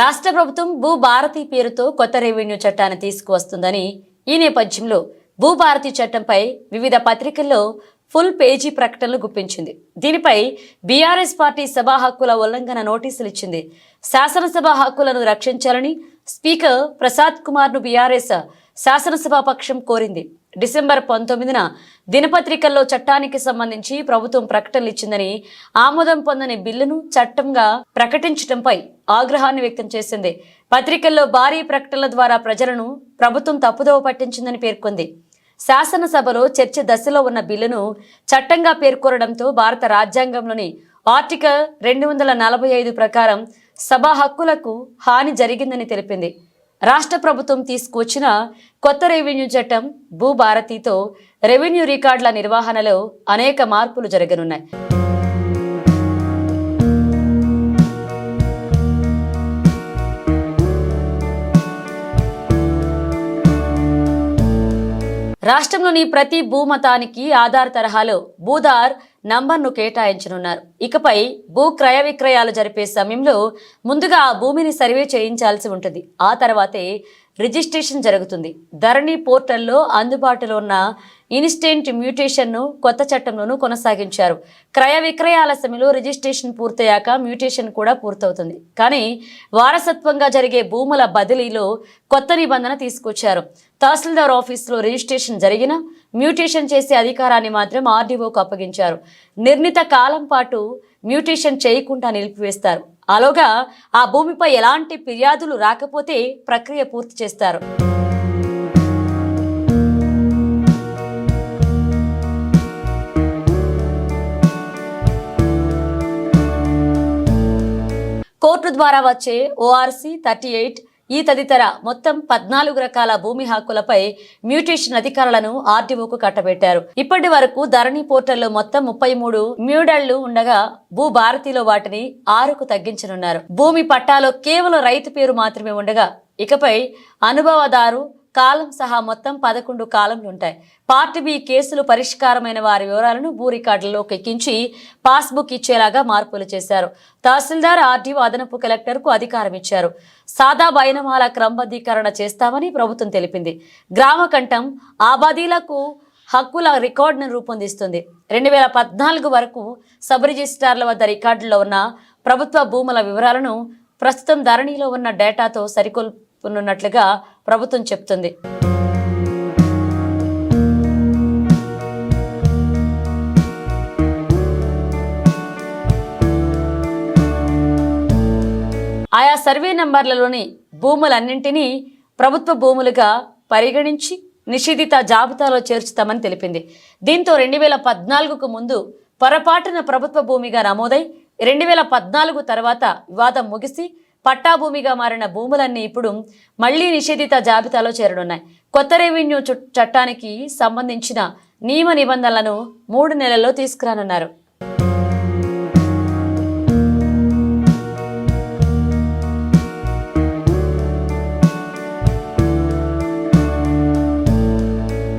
రాష్ట్ర ప్రభుత్వం భూభారతి పేరుతో కొత్త రెవెన్యూ చట్టాన్ని తీసుకువస్తుందని ఈ నేపథ్యంలో భూభారతి చట్టంపై వివిధ పత్రికల్లో ఫుల్ పేజీ ప్రకటనలు గుప్పించింది. దీనిపై బీఆర్ఎస్ పార్టీ సభా హక్కుల ఉల్లంఘన నోటీసులు ఇచ్చింది. శాసనసభ హక్కులను రక్షించాలని స్పీకర్ ప్రసాద్ కుమార్ను బీఆర్ఎస్ శాసనసభ పక్షం కోరింది. డిసెంబర్ పంతొమ్మిదిన దినపత్రికల్లో చట్టానికి సంబంధించి ప్రభుత్వం ప్రకటనలు ఇచ్చిందని ఆమోదం పొందని బిల్లును చట్టంగా ప్రకటించడంపై ఆగ్రహాన్ని వ్యక్తం చేసింది. పత్రికల్లో భారీ ప్రకటనల ద్వారా ప్రజలను ప్రభుత్వం తప్పుదోవ పట్టించిందని పేర్కొంది. శాసనసభలో చర్చ దశలో ఉన్న బిల్లును చట్టంగా పేర్కొనడంతో భారత రాజ్యాంగంలోని ఆర్టికల్ రెండు వందల నలభై ఐదు ప్రకారం సభా హక్కులకు హాని జరిగిందని తెలిపింది. రాష్ట్ర ప్రభుత్వం తీసుకువచ్చిన కొత్త రెవెన్యూ చట్టం భూభారతితో రెవెన్యూ రికార్డుల నిర్వహణలో అనేక మార్పులు జరగనున్నాయి. రాష్ట్రంలోని ప్రతి భూమతానికి ఆధార్ తరహాలో భూదార్ నంబర్ను కేటాయించనున్నారు. ఇకపై భూ క్రయ విక్రయాలు జరిపే సమయంలో ముందుగా ఆ భూమిని సర్వే చేయించాల్సి ఉంటుంది. ఆ తర్వాతే రిజిస్ట్రేషన్ జరుగుతుంది. ధరణి పోర్టల్లో అందుబాటులో ఉన్న ఇన్స్టెంట్ మ్యూటేషన్ను కొత్త చట్టంలోనూ కొనసాగించారు. క్రయ విక్రయాల సమయంలో రిజిస్ట్రేషన్ పూర్తయ్యాక మ్యూటేషన్ కూడా పూర్తవుతుంది. కానీ వారసత్వంగా జరిగే భూముల బదిలీలో కొత్త నిబంధన తీసుకొచ్చారు. తహసీల్దార్ ఆఫీసులో రిజిస్ట్రేషన్ జరిగిన మ్యూటేషన్ చేసే అధికారాన్ని మాత్రం ఆర్డీఓకు అప్పగించారు. నిర్ణీత కాలం పాటు మ్యూటేషన్ చేయకుండా నిలిపివేస్తారు. అలాగా ఆ భూమిపై ఎలాంటి ఫిర్యాదులు రాకపోతే ప్రక్రియ పూర్తి చేస్తారు. కోర్టు ద్వారా వచ్చే ఓఆర్సీ థర్టీ ఎయిట్ ఈ తదితర మొత్తం పద్నాలుగు రకాల భూమి హక్కులపై మ్యూటేషన్ అధికారులను ఆర్డీఓకు కట్టబెట్టారు. ఇప్పటి వరకు ధరణి పోర్టల్లో మొత్తం ముప్పై మూడు మ్యూడళ్ళు ఉండగా భూ భారతిలో వాటిని ఆరుకు తగ్గించనున్నారు. భూమి పట్టాలో కేవలం రైతు పేరు మాత్రమే ఉండగా ఇకపై అనుభవదారు కాలం సహా మొత్తం పదకొండు కాలంలు ఉంటాయి. పార్ట్ బి కేసులు పరిష్కారమైన వారి వివరాలను భూ రికార్డుల్లోకి ఎక్కించి పాస్బుక్ ఇచ్చేలాగా మార్పులు చేశారు. తహసీల్దార్ ఆర్డీఓ అదనపు కలెక్టర్కు అధికారం ఇచ్చారు. సాదా బైనమాల క్రమబద్ధీకరణ చేస్తామని ప్రభుత్వం తెలిపింది. గ్రామ కంఠం ఆబాదీలకు హక్కుల రికార్డును రూపొందిస్తుంది. రెండు వేల పద్నాలుగు వరకు సబ్ రిజిస్ట్రార్ల వద్ద రికార్డులో ఉన్న ప్రభుత్వ భూముల వివరాలను ప్రస్తుతం ధరణిలో ఉన్న డేటాతో సరికొల్ ఉన్నట్లుగా ప్రభుత్వం చెప్తుంది. ఆయా సర్వే నంబర్లలోని భూములన్నింటినీ ప్రభుత్వ భూములుగా పరిగణించి నిషేధిత జాబితాలో చేర్చుతామని తెలిపింది. దీంతో రెండు వేల పద్నాలుగుకు ముందు పొరపాటున ప్రభుత్వ భూమిగా నమోదై రెండు వేల పద్నాలుగు తర్వాత వివాదం ముగిసి పట్టాభూమిగా మారిన భూములన్నీ ఇప్పుడు మళ్ళీ నిషేధిత జాబితాలో చేరనున్నాయి. కొత్త రెవెన్యూ చట్టానికి సంబంధించిన నియమ నిబంధనలను మూడు నెలల్లో తీసుకురానున్నారు.